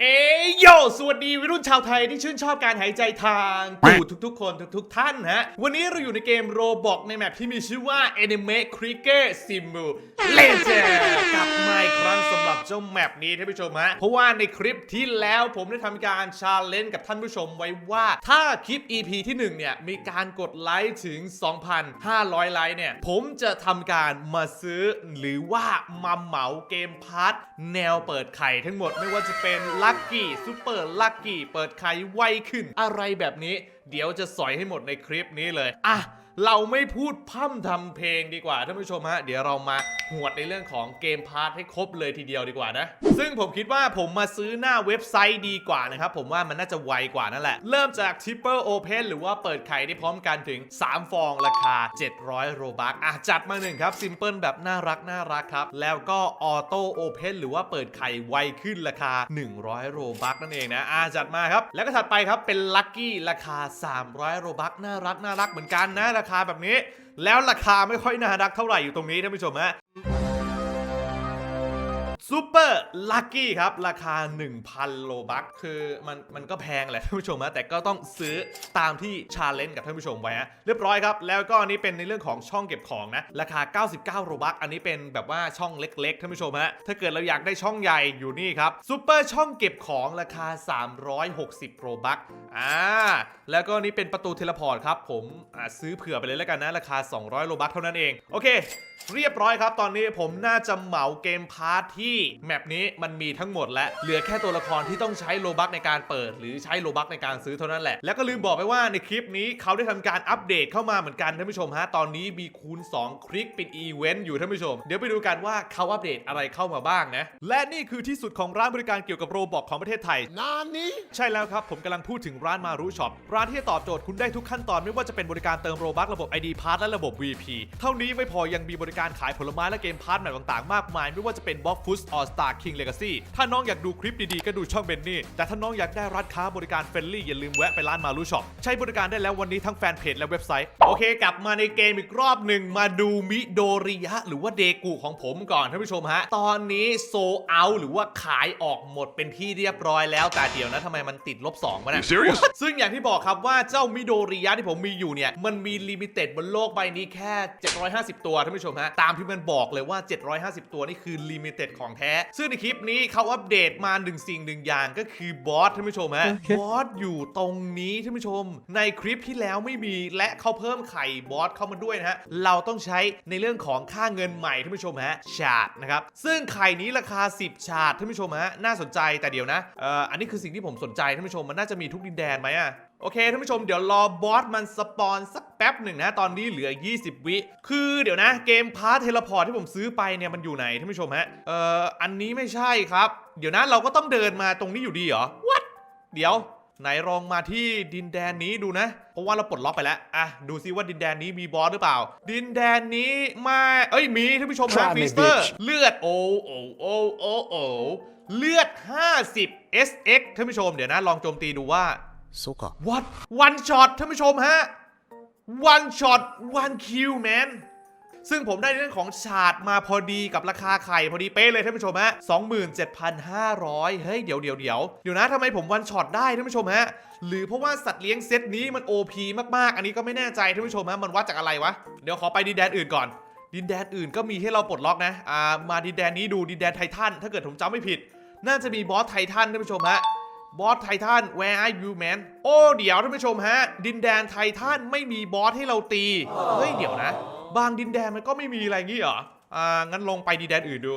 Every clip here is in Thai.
เอยโย สวัสดีวัยรุ่นชาวไทยที่ชื่นชอบการหายใจทางตูดทุกๆ คนทุกๆ ท่านฮะ วันนี้เราอยู่ในเกมโรบอกในแมปที่มีชื่อว่า Anime Cricket Simulator กลับมาอีกครั้งสำหรับเจ้าแมปนี้ท่านผู้ชมฮะ เพราะว่าในคลิปที่แล้วผมได้ทำการชาเลนจ์กับท่านผู้ชมไว้ว่า ถ้าคลิป EP ที่ 1 เนี่ย มีการกดไลค์ถึง 2,500 ไลค์เนี่ย ผมจะทำการมาซื้อหรือว่ามาเหมาเกมพาร์ทแนวเปิดไข่ทั้งหมดไม่ว่าจะเป็นลัคกี้ซูเปอร์ลัคกี้เปิดไขไวขึ้น อะไรแบบนี้ เดี๋ยวจะสอยให้หมดในคลิปนี้เลยอะ เราไม่พูดพร่ำทำเพลงดีกว่าท่านผู้ชมฮะ เดี๋ยวเรามาหวดในเรื่องของเกมพาร์ทให้ครบเลยทีเดียวดีกว่านะ ซึ่งผมคิดว่าผมมาซื้อหน้าเว็บไซต์ดีกว่านะครับ ผมว่ามันน่าจะไวกว่านั่นแหละ เริ่มจาก Triple Open หรือว่าเปิดไข่ได้พร้อมกันถึง 3 ฟองราคา 700 โรบักอะจัดมาหนึ่งครับซิมเพิลแบบน่ารักน่ารักครับ แล้วก็ออโต้โอเพนหรือว่าเปิดไข่ไวขึ้นราคา 100 โรบักนั่นเองนะอะจัดมาครับ แล้วก็ถัดไปครับเป็นลัคกี้ราคา 300 โรบักน่ารักน่ารักเหมือนกันนะราคาแบบนี้ แล้วราคาไม่ค่อยน่ารักเท่าไหร่อยู่ตรงนี้ท่านผู้ชมฮะ ซูเปอร์ลัคกี้ครับ ราคา 1,000 โลบัคคือมันมันก็แพงแหละท่านผู้ชมนะแต่ก็ต้องซื้อตามที่ชาเลนจ์กับท่านผู้ชมไว้ฮะเรียบร้อยครับ แล้วก็อันนี้เป็นในเรื่องของช่องเก็บของนะ ราคา 99 โลบัคอันนี้เป็นแบบว่าช่องเล็กๆท่านผู้ชมฮะถ้าเกิดเราอยากได้ช่องใหญ่อยู่นี่ครับซูเปอร์ช่องเก็บของราคา 360 โลบัคอ่าแล้วก็นี่เป็นประตูเทเลพอร์ตครับผมอ่าซื้อเผื่อไปเลยแล้วกันนะราคา 200 โลบัคเท่านั้นเองโอเค เรียบร้อยครับ ตอนนี้ผมน่าจะเหมาเกมพาร์ทที่แมปนี้มันมีทั้งหมดแล้วเหลือแค่ตัวละครที่ต้องใช้โลบักในการเปิด หรือใช้โลบักในการซื้อเท่านั้นแหละ แล้วก็ลืมบอกไปว่าในคลิปนี้เขาได้ทำการอัปเดตเข้ามาเหมือนกันท่านผู้ชมฮะตอนนี้มีคูณ 2 คลิกเป็นอีเวนต์อยู่ท่านผู้ชม เดี๋ยวไปดูกันว่าเขาอัปเดตอะไรเข้ามาบ้างนะและนี่คือที่สุดของร้านบริการเกี่ยวกับโรบอกของประเทศไทยนานนี้ ใช่แล้วครับผมกำลังพูดถึงร้านมารุช็อปร้านที่ตอบโจทย์คุณได้ทุกขั้นตอนไม่ว่าจะเป็นบริการเติมโรบัคระบบ ID p a s s และระบบ VP เท่านี้ไม่พอยังมีบริการขายผลไม้และเกมพาร์ทแบบต่างๆมากมาย ไม่ว่าจะเป็น b l o c k f o o d All Star King Legacy ถ้าน้องอยากดูคลิปดีๆ ก็ดูช่องเบนนี่ แต่ถ้าน้องอยากได้ร้านค้าบริการเฟรนลี่อย่าลืมแวะไปร้านมารุช็อปใช้บริการได้แล้ววันนี้ทั้งแฟนเพจและเว็บไซต์ โอเค กลับมาในเกมอีกรอบหนึ่งมาดูมิโดริยะ หรือว่าเดกุของผมก่อนท่านผู้ชมฮะ ตอนนี้โซเอาหรือว่าขายออกหมดเป็นที่เรียบร้อยแล้วแต่เดี๋ยวนะทำไมมันติดลบสองวะเนี่ย serious ซึ่งอย่างที่บอกครับว่าเจ้ามิโดริยะที่ผมมีอยู่เนี่ยมันมีลิมิเต็ดบนโลกใบนี้แค่ 750 ตัวท่านผู้ชมฮะตามที่มันบอกเลยว่า 750 ตัวนี่คือลิมิเต็ดของแท้ ซึ่งในคลิปนี้เขาอัปเดตมาหนึ่งสิ่งหนึ่งอย่างก็คือบอสท่านผู้ชมฮะ บอสอยู่ตรงนี้ท่านผู้ชม ในคลิปที่แล้วไม่มีและเขาเพิ่มไข่บอสเข้ามาด้วยนะฮะ เราต้องใช้ในเรื่องของค่าเงินใหม่ท่านผู้ชมฮะ ชาดนะครับ ซึ่งไข่นี้ราคา 10 ชาดท่านผู้ชมฮะ น่าสนใจแต่เดี๋ยวนะ เอ่อ อันนี้คือสิ่งที่ผมสนใจท่านผู้ชมมันน่าจะมีทุกดินแดนไหมอะ โอเคท่านผู้ชมเดี๋ยวรอบอสมันสปอนสักแป๊บหนึ่งนะ ตอนนี้เหลือ 20 วิ คือเดี๋ยวนะเกมพาร์ทเทเลพอร์ตที่ผมซื้อไปเนี่ยมันอยู่ไหนท่านผู้ชมฮะเอ่ออันนี้ไม่ใช่ครับ เดี๋ยวนะเราก็ต้องเดินมาตรงนี้อยู่ดีเหรอ What เดี๋ยวไหนลองมาที่ดินแดนนี้ดูนะ เพราะว่าเราปลดล็อกไปแล้ว อะ ดูซิว่าดินแดนนี้มีบอสหรือเปล่า ดินแดนนี้ไม่เอ้ย มีท่านผู้ชมนะ Try me, ฟิสเตอร์ bitch เลือด โอโอโอโอโอเลือด 50 SX ท่านผู้ชม เดี๋ยวนะ ลองโจมตีดูว่า ซุกเหรอวัดวันช็อตท่านผู้ชมฮะวันช็อตวันคิวแมนซึ่งผมได้เรื่องของฉาดมาพอดีกับราคาไข่พอดีเป๊ะเลยท่านผู้ชมฮะ 27,500 เฮ้ย เดี๋ยวเดี๋ยวเดี๋ยวเดี๋ยวนะทำไมผมวันช็อตได้ท่านผู้ชมฮะ หรือเพราะว่าสัตว์เลี้ยงเซตนี้มันโ OP มากๆ อันนี้ก็ไม่แน่ใจท่านผู้ชมฮะ มันวัดจากอะไรวะ เดี๋ยวขอไปดินแดนอื่นก่อน ดินแดนอื่นก็มีให้เราปลดล็อกนะ อ่า มาดินแดนนี้ดูดินแดนไททัน ถ้าเกิดผมจำไม่ผิด น่าจะมีบอสไททันท่านผู้ชมฮะ บอสไททัน where are you man โอ้เดี๋ยวท่านผู้ชมฮะ ดินแดนไททันไม่มีบอสให้เราตี เฮ้ยเดี๋ยวนะ บางดินแดนมันก็ไม่มีอะไรงี้เหรอ อ่า งั้นลงไปดินแดนอื่นดู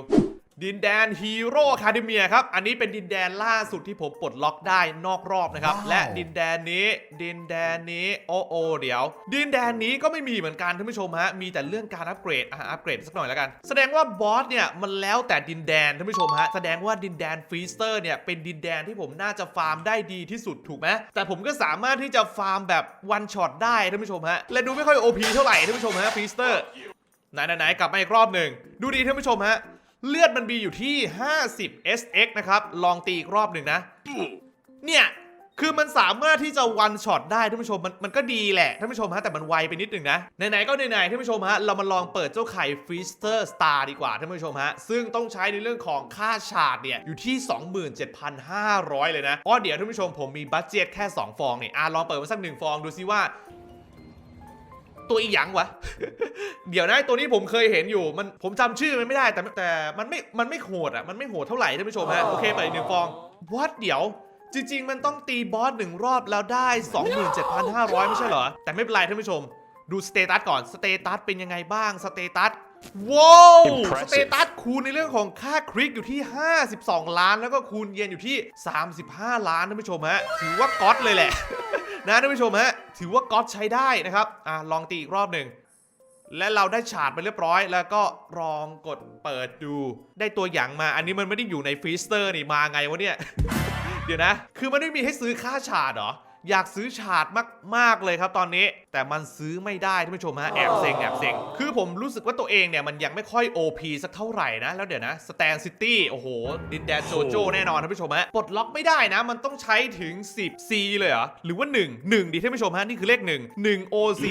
ดินแดนฮีโร่คาเดเมียครับ อันนี้เป็นดินแดนล่าสุดที่ผมปลดล็อกได้นอกรอบนะครับ ว้าว และดินแดนนี้ ดินแดนนี้ โอโอเดี๋ยว ดินแดนนี้ก็ไม่มีเหมือนกันท่านผู้ชมฮะ มีแต่เรื่องการอัปเกรด อะอัปเกรดสักหน่อยแล้วกัน แสดงว่าบอสเนี่ยมันแล้วแต่ดินแดนท่านผู้ชมฮะ แสดงว่าดินแดนฟรีสเตอร์เนี่ยเป็นดินแดนที่ผมน่าจะฟาร์มได้ดีที่สุดถูกไหมแต่ผมก็สามารถที่จะฟาร์มแบบวันช็อตได้ท่านผู้ชมฮะ และดูไม่ค่อยโอพีเท่าไหร่ท่านผู้ชมฮะฟรีสเตอร์ ไหนไหนๆกลับมาอีกรอบหนึ่ง ดูดีท่านผู้ชมฮะ เลือดมันมีอยู่ที่ 50 SX นะครับ ลองตีอีกรอบหนึ่งนะ เนี่ย คือมันสามารถที่จะวันช็อตได้ท่านผู้ชมมันมันก็ดีแหละท่านผู้ชมฮะแต่มันไวไปนิดหนึ่งนะไหนๆก็ไหนๆท่านผู้ชมฮะเรามาลองเปิดเจ้าไข่ฟิสเตอร์สตาร์ดีกว่าท่านผู้ชมฮะซึ่งต้องใช้ในเรื่องของค่าฉาดเนี่ยอยู่ที่ 27,500 เลยนะอ๋อเดี๋ยวท่านผู้ชมผมมีบัตเจ็ตแค่ 2 ฟองเนี่ยอะลองเปิดมาสักหนึ่งฟองดูซิว่า ตัวอีหยังวะ เดี๋ยวนะไอ้ตัวนี้ผมเคยเห็นอยู่ มันผมจำชื่อมันไม่ได้แต่แต่มันไม่มันไม่โหดอะมันไม่โหดเท่าไหร่ท่านผู้ชมฮะโอเคเปิดอีกหนึ่งฟองวัดเดี๋ยว จริง ๆ มันต้องตีบอสหนึ่งรอบแล้วได้ 27,500 ไม่ใช่เหรอ แต่ไม่เป็นไรท่านผู้ชม ดูสเตตัสก่อนสเตตัสเป็นยังไงบ้างสเตตัสว้าว Impressive สเตตัสคูณในเรื่องของค่าคลิกอยู่ที่ 52 ล้าน แล้วก็คูณเยนอยู่ที่ 35 ล้านท่านผู้ชมฮะ ถือว่าก๊อตเลยแหละ นะท่านผู้ชมฮะถือว่าก๊อตใช้ได้นะครับอะลองตีอีกรอบหนึ่งและเราได้ฉาดไปเรียบร้อย แล้วก็ลองกดเปิดดู ได้ตัวอย่างมาอันนี้มันไม่ได้อยู่ในฟรีสเตอร์นี่มาไงวะเนี่ย เดี๋ยวนะ คือมันไม่มีให้ซื้อค่าฉาดเหรอ อยากซื้อฉาดมาก ๆ เลยครับตอนนี้ แต่มันซื้อไม่ได้ท่านผู้ชมฮะแอบเซ็งแอบเซ็งคือผมรู้สึกว่าตัวเองเนี่ยมันยังไม่ค่อย OP สักเท่าไหร่นะ แล้วเดี๋ยวนะสแตนซิตี้โอ้โห ดินแดนโจโจ้แน่นอนท่านผู้ชมฮะปลดล็อกไม่ได้นะ มันต้องใช้ถึง 10 C เลยเหรอหรือว่า 1 1ดิท่านผู้ชมฮะนี่คือเลข 1 1 OC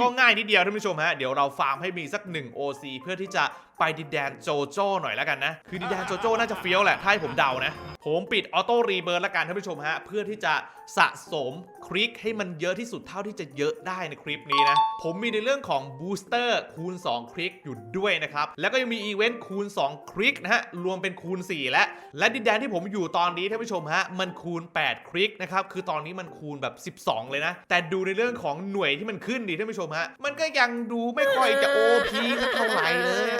ก็ง่ายนิดเดียวท่านผู้ชมฮะเดี๋ยวเราฟาร์มให้มีสัก 1 OC เพื่อที่จะไปดินแดนโจโจ้หน่อยแล้วกันนะ คือดินแดนโจโจ้น่าจะเฟี้ยวแหละถ้าให้ผมเดานะ ผมปิดออโต้รีเบิร์แล้วกันท่านผู้ชมฮะ เพื่อที่จะสะสมคลิกให้มันเยอะที่สุดเท่าที่จะเยอะได้ในคลิปนี้นะ ผมมีในเรื่องของบูสเตอร์คูณ 2 คลิกอยู่ด้วยนะครับ แล้วก็ยังมีอีเวนต์คูณ 2 คลิกนะฮะ รวมเป็นคูณ 4 และ และดินแดนที่ผมอยู่ตอนนี้ท่านผู้ชมฮะ มันคูณ 8 คลิกนะครับ คือตอนนี้มันคูณแบบ 12 เลยนะ แต่ดูในเรื่องของหน่วยที่มันขึ้นดีท่านผู้ชมฮะมันก็ยังดูไม่ค่อยจะ OP สักเท่าไหร่เลย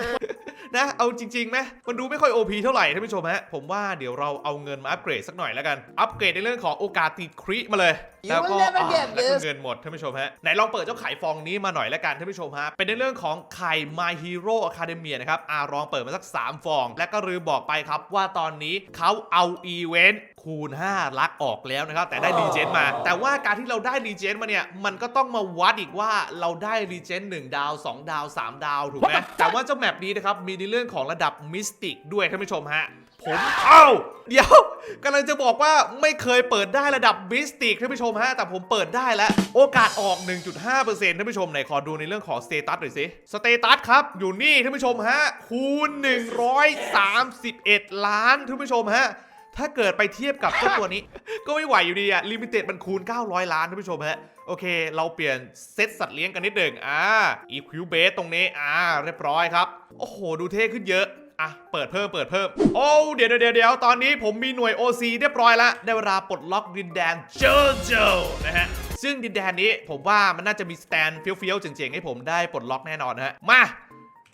นะ เอาจริงๆไหมมันดูไม่ค่อย OP เท่าไหร่ท่านผู้ชมฮะผมว่าเดี๋ยวเราเอาเงินมาอัปเกรดสักหน่อยแล้วกันอัปเกรดในเรื่องของโอกาสติดคริมาเลย แล้วก็ will never อ่า get แล้วก็ this เงินหมดท่านผู้ชมฮะไหนลองเปิดเจ้าไข่ฟองนี้มาหน่อยแล้วกันท่านผู้ชมฮะเป็นในเรื่องของไข่ My Hero Academia นะครับอ่าลองเปิดมาสัก 3 ฟอง และก็ลืมบอกไปครับว่าตอนนี้เขาเอาอีเวนต์คูณ 5 ลักออกแล้วนะครับแต่ได้รีเจนมา แต่ว่าการที่เราได้รีเจนมาเนี่ย มันก็ต้องมาวัดอีกว่าเราได้รีเจน1ดาว 2 ดาว 3 ดาวถูกไหมแต่ว่าเจ้าแมปนี้นะครับมีในเรื่องของระดับมิสติกด้วยท่านผู้ชมฮะ ผมเอ้าเดี๋ยวกำลังจะบอกว่าไม่เคยเปิดได้ระดับมิสติกท่านผู้ชมฮะ แต่ผมเปิดได้แล้ว โอกาสออก 1.5%ท่านผู้ชมไหนขอดูในเรื่องของสเตตัสหน่อยสิสเตตัสครับ อยู่นี่ท่านผู้ชมฮะ คูณ 131 ล้านท่านผู้ชมฮะถ้าเกิดไปเทียบกับเจ้าตัวนี้ ก็ไม่ไหวอยู่ดีอะลิมิเต็ดมันคูณ 900 ล้านท่านผู้ชมฮะ โอเค เราเปลี่ยนเซตสัตว์เลี้ยงกันนิดหนึ่งอ่าอีคิวเบสตรงนี้ อ่า เรียบร้อยครับ โอ้โห ดูเท่ขึ้นเยอะ อะ เปิดเพิ่ม เปิดเพิ่ม โอ้เดี๋ยวเดี๋ยวเดี๋ยวตอนนี้ผมมีหน่วย OC เรียบร้อยแล้ว ได้เวลาปลดล็อกดินแดนเจอโจนะฮะ ซึ่งดินแดนนี้ผมว่ามันน่าจะมีสแตนเฟี้ยวๆเจ๋งๆ ให้ผมได้ปลดล็อกแน่นอนนะฮะ มา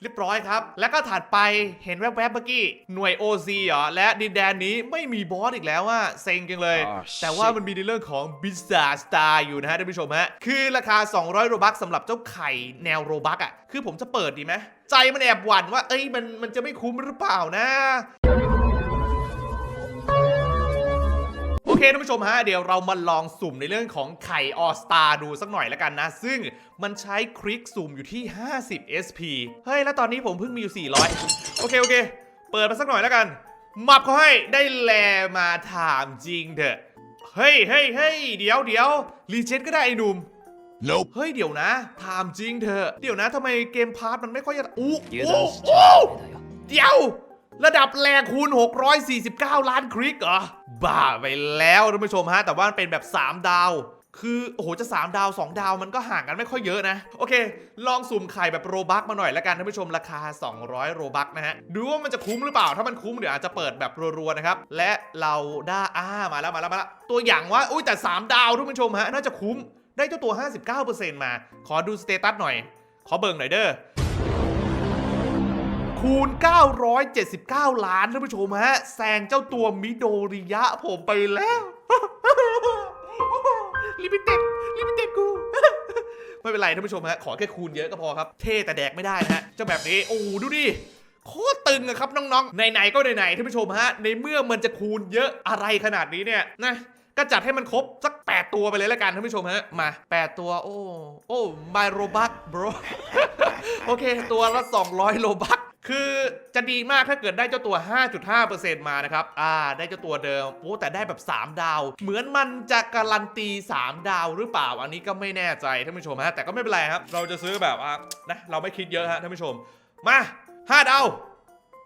เรียบร้อยครับ แล้วก็ถัดไปเห็นแวบๆเมื่อกี้ หน่วย OC เหรอ และดินแดนนี้ไม่มีบอสอีกแล้วว่าเซ็งจังเลย Oh, แต่ว่า shit มันมีในเรื่องของ b i z a r Star อยู่นะฮะท่านผู้ชมฮะ คือราคา 200 โรบักสำหรับเจ้าไข่แนวโรบักอะ คือผมจะเปิดดีไหม ใจมันแอบหวั่นว่า เอ้ยมันมันจะไม่คุ้มหรือเปล่านะโอเคท่านผู้ชมฮะเดี๋ยวเรามาลองสุ่มในเรื่องของไข่ออสตาดูสักหน่อยแล้วกันนะ ซึ่งมันใช้คลิกสุ่มอยู่ที่ 50 SP เฮ้ย แล้วตอนนี้ผมเพิ่งมีอยู่ 400 โอเค โอเค เปิดมาสักหน่อยแล้วกัน มับเขาให้ได้แลมาถามจริงเถอะ เฮ้ยเฮ้ยเฮ้ยเดี๋ยวเดี๋ยวรีเจนก็ได้ไอ้หนุ่ม Nope. เฮ้ยเดี๋ยวนะถามจริงเถอะเดี๋ยวนะทำไมเกมพาร์ทมันไม่ค่อยจะอู้ Users อู้ just อู้だよเดี๋ยว ระดับแรงคูณ 649 ล้านคลิกเหรอ บ้าไปแล้วท่านผู้ชมฮะ แต่ว่ามันเป็นแบบ 3 ดาว คือ โอ้โห จะ 3 ดาว 2 ดาวมันก็ห่างกันไม่ค่อยเยอะนะ โอเค ลองสุ่มไข่แบบโรบักมาหน่อยแล้วกันท่านผู้ชมราคา 200 โรบักนะฮะ ดูว่ามันจะคุ้มหรือเปล่า ถ้ามันคุ้มเดี๋ยวอาจจะเปิดแบบรัวๆนะครับ และเราได้อ่ามาแล้วมาแล้วมาแล้ว ตัวอย่างว่า อุ้ยแต่ 3 ดาวท่านผู้ชมฮะ น่าจะคุ้ม ได้เจ้าตัว 59%มา ขอดูสเตตัสหน่อย ขอเบิ่งหน่อยเด้อ คูณ 979 ล้านท่านผู้ชมฮะ แซงเจ้าตัวมิโดริยะผมไปแล้ว ลิมิเต็ด ลิมิเต็ดกูไม่เป็นไรท่านผู้ชมฮะ ขอแค่คูณเยอะก็พอครับ เท่แต่แดกไม่ได้นะฮะ เจ้าแบบนี้ โอ้ดูดิโคตรตึงอะครับน้องๆ ไหนๆ ก็ไหนๆท่านผู้ชมฮะ ในเมื่อมันจะคูณเยอะอะไรขนาดนี้เนี่ยนะ ก็จัดให้มันครบสัก 8 ตัวไปเลยละกันท่านผู้ชมฮะ มา 8 ตัว โอ้ โอ้ my robux bro โอเค ตัวละ 200 โลบักคือจะดีมากถ้าเกิดได้เจ้าตัว 5.5%มานะครับ อ่า ได้เจ้าตัวเดิมโอ้แต่ได้แบบ 3 ดาว เหมือนมันจะการันตี 3 ดาวหรือเปล่า อันนี้ก็ไม่แน่ใจท่านผู้ชมฮะ แต่ก็ไม่เป็นไรครับ เราจะซื้อแบบว่านะ เราไม่คิดเยอะฮะท่านผู้ชม มา 5 ดาว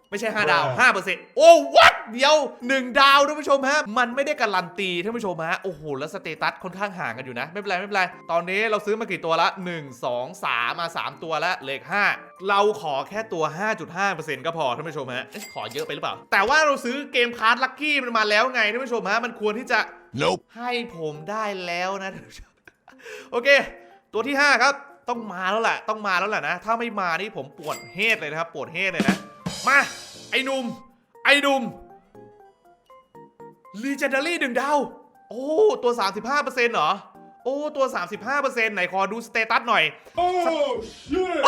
ไม่ใช่ 5 ดาว 5%โอ้วัดเดียว 1 ดาวท่านผู้ชมฮะ มันไม่ได้การันตีท่านผู้ชมฮะ โอ้โห แล้วสเตตัสค่อนข้างห่างกันอยู่นะ ไม่เป็นไรไม่เป็นไร ตอนนี้เราซื้อมากี่ตัวละ 1 2 3 มา 3 ตัวแล้วเหลืออก5เราขอแค่ตัว 5.5%ก็พอท่านผู้ชมฮะเอ๊ะขอเยอะไปหรือเปล่า แต่ว่าเราซื้อเกมคาร์ดลัคกี้มันมาแล้วไงท่านผู้ชมฮะ มันควรที่จะ Nope. ให้ผมได้แล้วนะท่านผู้ชม โอเค ตัวที่ 5 ครับ ต้องมาแล้วแหละ ต้องมาแล้วแหละนะ ถ้าไม่มานี่ผมปวดเฮดเลยนะครับ ปวดเฮดเลยนะ มา ไอ้หนุ่ม ไอ้หนุ่ม Legendary หนึ่งดาว โอ้ ตัว 35%เหรอ โอ้ ตัว 35%ไหนขอดูสเตตัสหน่อย Oh shit!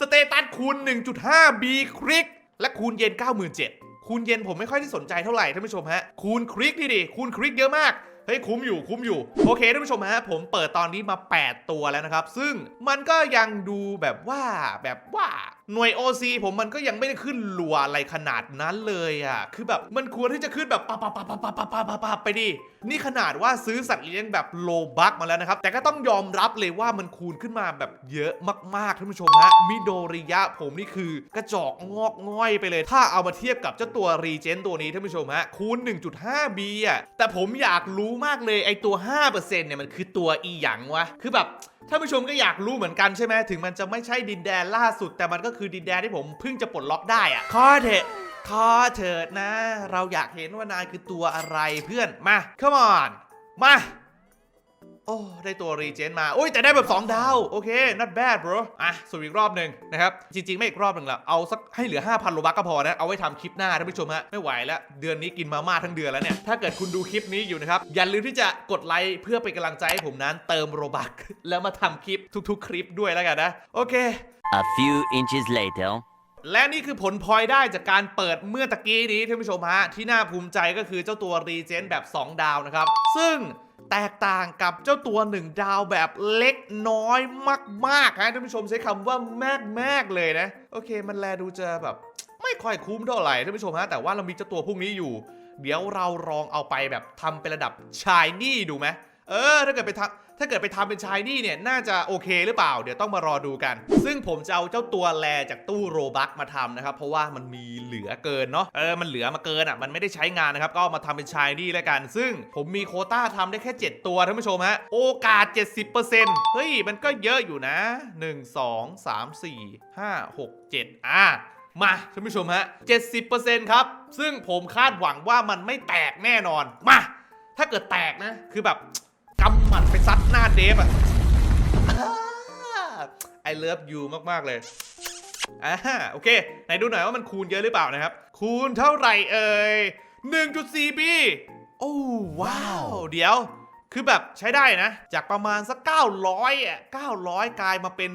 สเตตัสคูณ 1.5 B คลิก และคูณเย็น 97,000คูณเย็นผมไม่ค่อยได้สนใจเท่าไหร่ท่านผู้ชมฮะ คูณคลิกนี่ดิ คูณคลิกเยอะมาก เฮ้ยคุ้มอยู่คุ้มอยู่ โอเคท่านผู้ชมฮะผมเปิดตอนนี้มา 8 ตัวแล้วนะครับ ซึ่งมันก็ยังดูแบบว่าแบบว่า หน่วย OC ผมมันก็ยังไม่ได้ขึ้นรัวอะไรขนาดนั้นเลยอะ คือแบบมันควรที่จะขึ้นแบบปะปะปะปะปะปะปะปะปะไปดิ นี่ขนาดว่าซื้อสัตว์เลี้ยงแบบโลบักมาแล้วนะครับ แต่ก็ต้องยอมรับเลยว่ามันคูณขึ้นมาแบบเยอะมากๆท่านผู้ชมฮะ มิโดริยะผมนี่คือกระจอกงอกง่อยไปเลย ถ้าเอามาเทียบกับเจ้าตัวรีเจนตัวนี้ท่านผู้ชมฮะ คูณ 1.5 B อะ แต่ผมอยากรู้มากเลยไอตัว 5%เนี่ยมันคือตัวอีหยังวะ คือแบบท่านผู้ชมก็อยากรู้เหมือนกันใช่ไหมถึงมันจะไม่ใช่ดินแดนล่าสุดแต่มันก็คือดินแดนที่ผมเพิ่งจะปลดล็อกได้อะขอเถอะขอเถิดนะ เราอยากเห็นว่านายคือตัวอะไรเพื่อนมา come on มา โอ้ได้ตัวรีเจนมา โอ้ยแต่ได้แบบ 2 ดาว โอเค not bad bro อะสุ่มอีกรอบหนึ่งนะครับ จริง ๆ ไม่อีกรอบหนึ่งละเอาสักให้เหลือ 5,000โลบักก็พอนะ เอาไว้ทำคลิปหน้าท่านผู้ชมฮะไม่ไหวแล้ว เดือนนี้กินมาม่าทั้งเดือนแล้วเนี่ย ถ้าเกิดคุณดูคลิปนี้อยู่นะครับ อย่าลืมที่จะกดไลค์เพื่อเป็นกำลังใจให้ผมนั้นเติมโรบักแล้วมาทำคลิปทุก ๆ คลิปด้วยแล้วกันนะโอเค A few inches later. และนี่คือผลพลอยได้จากการเปิดเมื่อตะกี้นี้ท่านผู้ชมฮะ ที่น่าภูมิใจก็คือเจ้าตัวรีเจนแบบ 2 ดาวนะครับ ซึ่งแตกต่างกับเจ้าตัว 1 ดาวแบบเล็กน้อยมากๆฮะท่านผู้ชมใช้คำว่าแมกแมกๆเลยนะ โอเค มันแลดูจะแบบไม่ค่อยคุ้มเท่าไหร่ท่านผู้ชมฮะแต่ว่าเรามีเจ้าตัวพวกนี้อยู่ เดี๋ยวเราลองเอาไปแบบทำเป็นระดับชายนี่ดูไหมเออถ้าเกิดไปทำ ถ้าเกิดไปทำเป็นชายนี่เนี่ยน่าจะโอเคหรือเปล่า เดี๋ยวต้องมารอดูกัน ซึ่งผมจะเอาเจ้าตัวแลจากตู้โรบักมาทำนะครับ เพราะว่ามันมีเหลือเกินเนาะเออมันเหลือมาเกินอะมันไม่ได้ใช้งานนะครับ ก็มาทำเป็นชายนี่แล้วกัน ซึ่งผมมีโคต้าทำได้แค่ 7 ตัวท่านผู้ชมฮะโอกาส 70%เฮ้ยมันก็เยอะอยู่นะ 1 2 3 4 5 6 7อะมาท่านผู้ชมฮะ 70%ครับ ซึ่งผมคาดหวังว่ามันไม่แตกแน่นอน มา ถ้าเกิดแตกนะ คือแบบ กำหมัดไปซัดหน้าเดฟอะ I love you มากๆเลยอ่าโอเค ไหนดูหน่อยว่ามันคูณเยอะหรือเปล่านะครับ คูณเท่าไหร่เอ่ย1.4ปีโอ้ว้าว เดี๋ยว คือแบบใช้ได้นะ จากประมาณสัก 900อะ900 กลายมาเป็น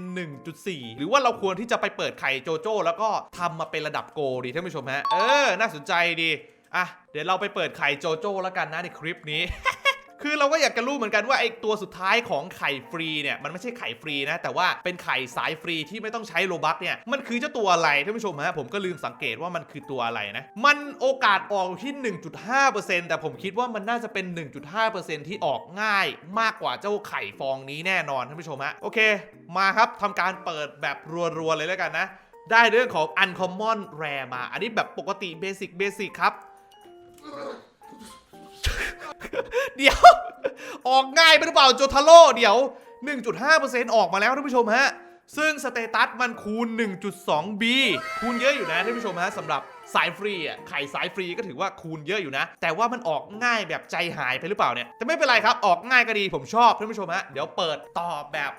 1.4 หรือว่าเราควรที่จะไปเปิดไข่โจโจ้ แล้วก็ทำมาเป็นระดับโกดีท่านผู้ชมฮะ เออ น่าสนใจดี อะ เดี๋ยวเราไปเปิดไข่โจโจ้แล้วกันนะในคลิปนี้ คือเราก็อยากจะรู้เหมือนกันว่าไอ้ตัวสุดท้ายของไข่ฟรีเนี่ยมันไม่ใช่ไข่ฟรีนะ แต่ว่าเป็นไข่สายฟรีที่ไม่ต้องใช้โลบัคเนี่ยมันคือเจ้าตัวอะไรท่านผู้ชมฮะผมก็ลืมสังเกตว่ามันคือตัวอะไรนะ มันโอกาสออกที่ 1.5%แต่ผมคิดว่ามันน่าจะเป็น 1.5%ที่ออกง่ายมากกว่าเจ้าไข่ฟองนี้แน่นอนท่านผู้ชมฮะโอเค มาครับทำการเปิดแบบรัวๆเลยแล้วกันนะ ได้เรื่องของ uncommon rare มา อันนี้แบบปกติเบสิกเบสิกครับ เดี๋ยว ออกง่ายไปหรือเปล่าโจทาโร่เดี๋ยว 1.5%ออกมาแล้วท่านผู้ชมฮะ ซึ่งสเตตัสมันคูณ 1.2b คูณเยอะอยู่นะท่านผู้ชมฮะสำหรับ สายฟรีอะไข่สายฟรีก็ถือว่าคูณเยอะอยู่นะ แต่ว่ามันออกง่ายแบบใจหายไปหรือเปล่าเนี่ยแต่ไม่เป็นไรครับออกง่ายก็ดีผมชอบท่านผู้ชมฮะเดี๋ยวเปิดตอบแบบ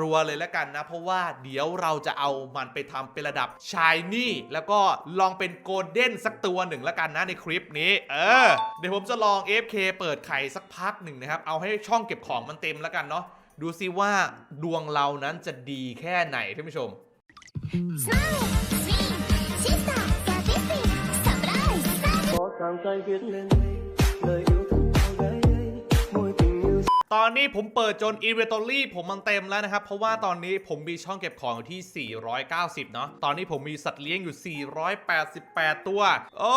รัวๆเลยแล้วกันนะ เพราะว่าเดี๋ยวเราจะเอามันไปทำเป็นระดับชายนี่แล้วก็ลองเป็นโกลเด้นสักตัวหนึ่งแล้วกันนะในคลิปนี้เออเดี๋ยวผมจะลอง FK เปิดไข่สักพักหนึ่งนะครับเอาให้ช่องเก็บของมันเต็มแล้วกันเนาะดูซิว่าดวงเรานั้นจะดีแค่ไหนท่านผู้ชมสามสี่ชิสต càng tay viết lên đây ตอนนี้ผมเปิดจน Inventory ผมมันเต็มแล้วนะครับ เพราะว่าตอนนี้ผมมีช่องเก็บของอยู่ที่ 490 เนาะตอนนี้ผมมีสัตว์เลี้ยงอยู่ 488 ตัว โอ้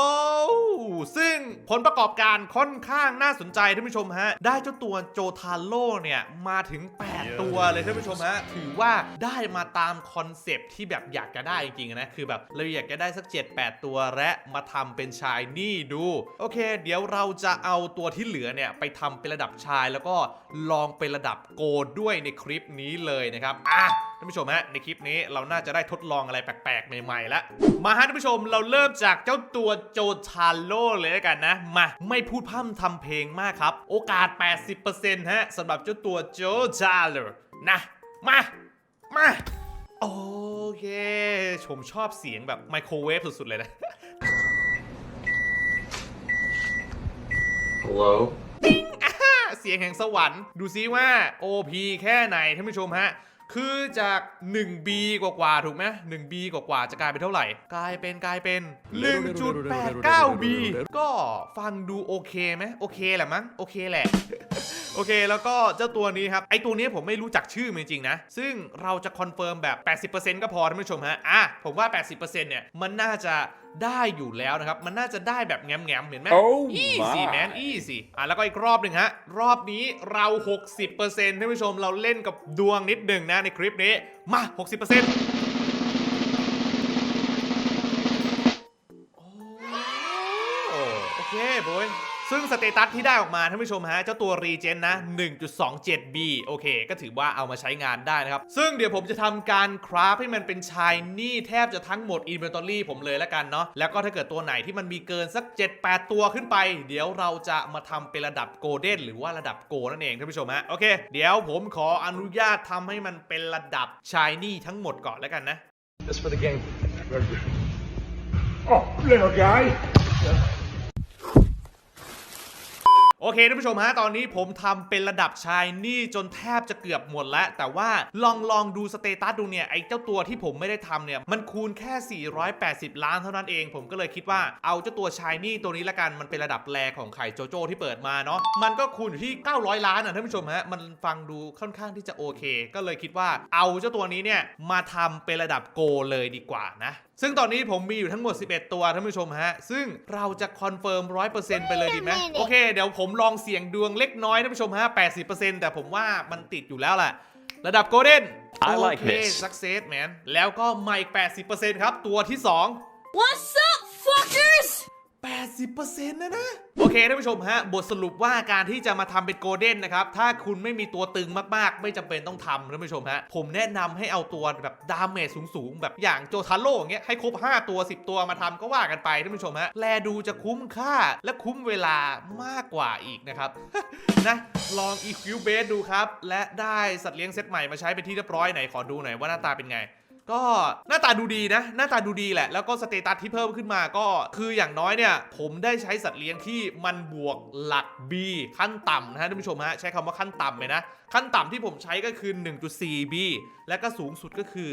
ซึ่งผลประกอบการค่อนข้างน่าสนใจท่านผู้ชมฮะ ได้เจ้าตัวโจทาโร่เนี่ย มาถึง 8 ตัวเลยท่านผู้ชมฮะ ถือว่าได้มาตามคอนเซปต์ที่แบบอยากจะได้จริงๆนะ คือแบบเราอยากจะได้สัก 7-8 ตัวและมาทำเป็นชายนี่ดู โอเค เดี๋ยวเราจะเอาตัวที่เหลือเนี่ย ไปทำเป็นระดับชายแล้วก็ ลองเป็นระดับโกลด้วยในคลิปนี้เลยนะครับอะท่านผู้ชมฮะในคลิปนี้เราน่าจะได้ทดลองอะไรแปลกๆ ใหม่ๆแล้วมาฮะท่านผู้ชมเราเริ่มจากเจ้าตัวโจทาโร่เลยแล้วกันนะ มาไม่พูดพร่ำทำเพลงมากครับ โอกาส 80%ฮะสำหรับเจ้าตัวโจทาโร่นะ มา มาโอเคผมชอบเสียงแบบไมโครเวฟสุดๆเลยนะ Hello? เสียงแห่งสวรรค์ ดูซิว่า OP แค่ไหนท่านผู้ชมฮะ คือจาก 1B กว่าๆถูกไหม 1B กว่าๆจะกลายเป็นเท่าไหร่ กลายเป็นกลายเป็น 1.89B ก็ฟังดูโอเคไหมโอเคแหละมั้ง โอเคแหละโอเค แล้วก็เจ้าตัวนี้ครับไอตัวนี้ผมไม่รู้จักชื่อมันจริงๆนะ ซึ่งเราจะคอนเฟิร์มแบบ 80%ก็พอท่านผู้ชมฮะอะผมว่า 80%เนี่ย มันน่าจะ ได้อยู่แล้วนะครับ มันน่าจะได้แบบแง้มๆเห็นไหม Oh อีซี่ my แมนอีซี่อะแล้วก็อีกรอบหนึ่งฮะ รอบนี้เรา 60%ท่านผู้ชมเราเล่นกับดวงนิดหนึ่งนะในคลิปนี้ มา 60%โอ้โอเคบอย ซึ่งสเตตัสที่ได้ออกมาท่านผู้ชมฮะเจ้าตัวรีเจนนะ 1.27B โอเค ก็ถือว่าเอามาใช้งานได้นะครับ ซึ่งเดี๋ยวผมจะทำการคราฟให้มันเป็นชายนี่แทบจะทั้งหมด Inventory ผมเลยล้วกันเนาะแล้วก็ถ้าเกิดตัวไหนที่มันมีเกินสัก 7-8 ตัวขึ้นไป เดี๋ยวเราจะมาทำเป็นระดับโกลเด้นหรือว่าระดับโกนั่นเองท่านผู้ชมฮะโอเค เดี๋ยวผมขออนุญาตทำให้มันเป็นระดับชายนี่ทั้งหมดก่อนแล้วกันนะ Just for the game. Oh, little guy. โอเคท่านผู้ชมฮะตอนนี้ผมทำเป็นระดับชายนี่จนแทบจะเกือบหมดแล้ว แต่ว่าลองลองดูสเตตัสดูเนี่ยไอ้เจ้าตัวที่ผมไม่ได้ทำเนี่ยมันคูณแค่ 480 ล้านเท่านั้นเอง ผมก็เลยคิดว่าเอาเจ้าตัวชายนี่ตัวนี้ละกันมันเป็นระดับแรของไข่โจโจ้ที่เปิดมาเนาะมันก็คูณอยู่ที่ 900 ล้านอะท่านผู้ชมฮะมันฟังดูค่อนข้างที่จะโอเค ก็เลยคิดว่าเอาเจ้าตัวนี้เนี่ยมาทำเป็นระดับโกเลยดีกว่านะซึ่งตอนนี้ผมมีอยู่ทั้งหมด 11 ตัวท่านผู้ชมฮะ ซึ่งเราจะคอนเฟิร์ม 100%ไปเลยดีไหมโอเค เดี๋ยวผมลองเสี่ยงดวงเล็กน้อยท่านผู้ชมฮะ 80%แต่ผมว่ามันติดอยู่แล้วแหละ ระดับโกลเด้น I โอ like เค this สักเซสแมนแล้วก็มาอีก 80%ครับ ตัวที่ 2 What's up, fuckers? 80%นะนะ โอเคท่านผู้ชมฮะ บทสรุปว่าการที่จะมาทำเป็นโกลเด้นนะครับ ถ้าคุณไม่มีตัวตึงมากๆ ไม่จำเป็นต้องทำท่านผู้ชมฮะ ผมแนะนำให้เอาตัวแบบดาเมจสูงๆ แบบอย่างโจทาโร่อย่างเงี้ยให้ครบ 5 ตัว 10 ตัวมาทำก็ว่ากันไปท่านผู้ชมฮะ แลดูจะคุ้มค่าและคุ้มเวลามากกว่าอีกนะครับ นะลอง EQ Base ดูครับ และได้สัตว์เลี้ยงเซตใหม่มาใช้เป็นที่เรียบร้อยไหนขอดูหน่อยว่าหน้าตาเป็นไง ก็หน้าตาดูดีนะ หน้าตาดูดีแหละ แล้วก็สเตตัสที่เพิ่มขึ้นมาก็ คืออย่างน้อยเนี่ย ผมได้ใช้สัตว์เลี้ยงที่มันบวกหลัก B ขั้นต่ำนะฮะท่านผู้ชมฮะใช้คำว่าขั้นต่ำเลยนะ ขั้นต่ำที่ผมใช้ก็คือ 1.4B และก็สูงสุดก็คือ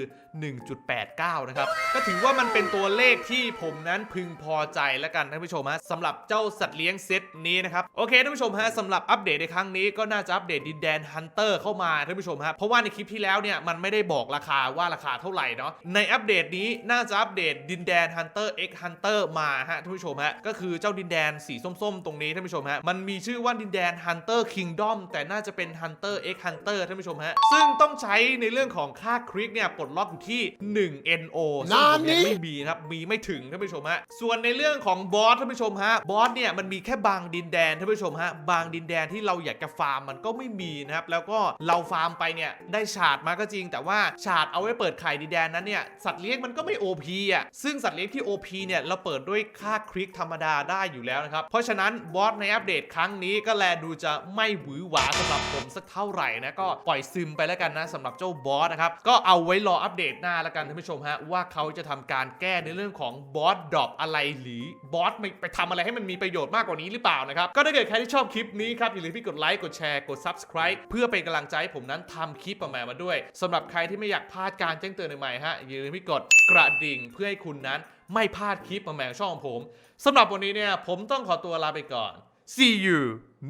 1.89 นะครับ ก็ถือว่ามันเป็นตัวเลขที่ผมนั้นพึงพอใจแล้วกันท่านผู้ชมฮะสำหรับเจ้าสัตว์เลี้ยงเซตนี้นะครับ โอเคท่านผู้ชมฮะสำหรับอัปเดตในครั้งนี้ก็น่าจะอัปเดตดินแดนฮันเตอร์เข้ามาท่านผู้ชมฮะเพราะว่าในคลิปที่แล้วเนี่ยมันไม่ได้บอกราคาว่าราคาเท่าไหร่เนาะในอัปเดตนี้น่าจะอัปเดตดินแดนฮันเตอร์ X Hunter มาฮะท่านผู้ชมฮะก็คือเจ้าดินแดนสีส้มๆ ตรงนี้ท่านผู้ชมฮะมันมีชื่อว่าดินแดน Hunter Kingdom แต่น่าจะเป็น Hunter X Hunter ท่านผู้ชมฮะ ซึ่งต้องใช้ในเรื่องของค่าคลิกเนี่ยปลดล็อกอยู่ที่ 1 NO ซึ่งผมยังไม่มีนะครับ มีไม่ถึงท่านผู้ชมฮะ ส่วนในเรื่องของบอสท่านผู้ชมฮะ บอสเนี่ยมันมีแค่บางดินแดนท่านผู้ชมฮะ บางดินแดนที่เราอยากจะฟาร์มมันก็ไม่มีนะครับ แล้วก็เราฟาร์มไปเนี่ยได้ฉาดมาก็จริง แต่ว่าฉาดเอาไว้เปิดไข่ดินแดนนั้นเนี่ยสัตว์เลี้ยงมันก็ไม่ OP อะ ซึ่งสัตว์เลี้ยงที่ OP เนี่ยเราเปิดด้วยค่าคลิกธรรมดาได้อยู่แล้วนะครับ เพราะฉะนั้นบอสในอัปเดตครั้งนี้ก็แลดูจะไม่หวือหวาสำหรับผมสักเท่าไหร่นะก็ปล่อยซึมไปแล้วกันนะสำหรับเจ้าบอสนะครับก็เอาไว้รออัปเดตหน้าแล้วกันท่านผู้ชมฮะว่าเขาจะทำการแก้ในเรื่องของบอสดรอปอะไรหรือบอสไปทำอะไรให้มันมีประโยชน์มากกว่านี้หรือเปล่านะครับก็ถ้าเกิดใครที่ชอบคลิปนี้ครับอย่าลืมที่กดไลค์กดแชร์กด subscribe เพื่อเป็นกำลังใจให้ผมนั้นทำคลิปออกมามาด้วยสำหรับใครที่ไม่อยากพลาดการแจ้งเตือนใหม่ฮะอย่าลืมที่กดกระดิ่งเพื่อให้คุณนั้นไม่พลาดคลิปมาแมงช่องของผมสำหรับวันนี้เนี่ยผมต้องขอตัวลาไปก่อน see you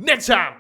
next time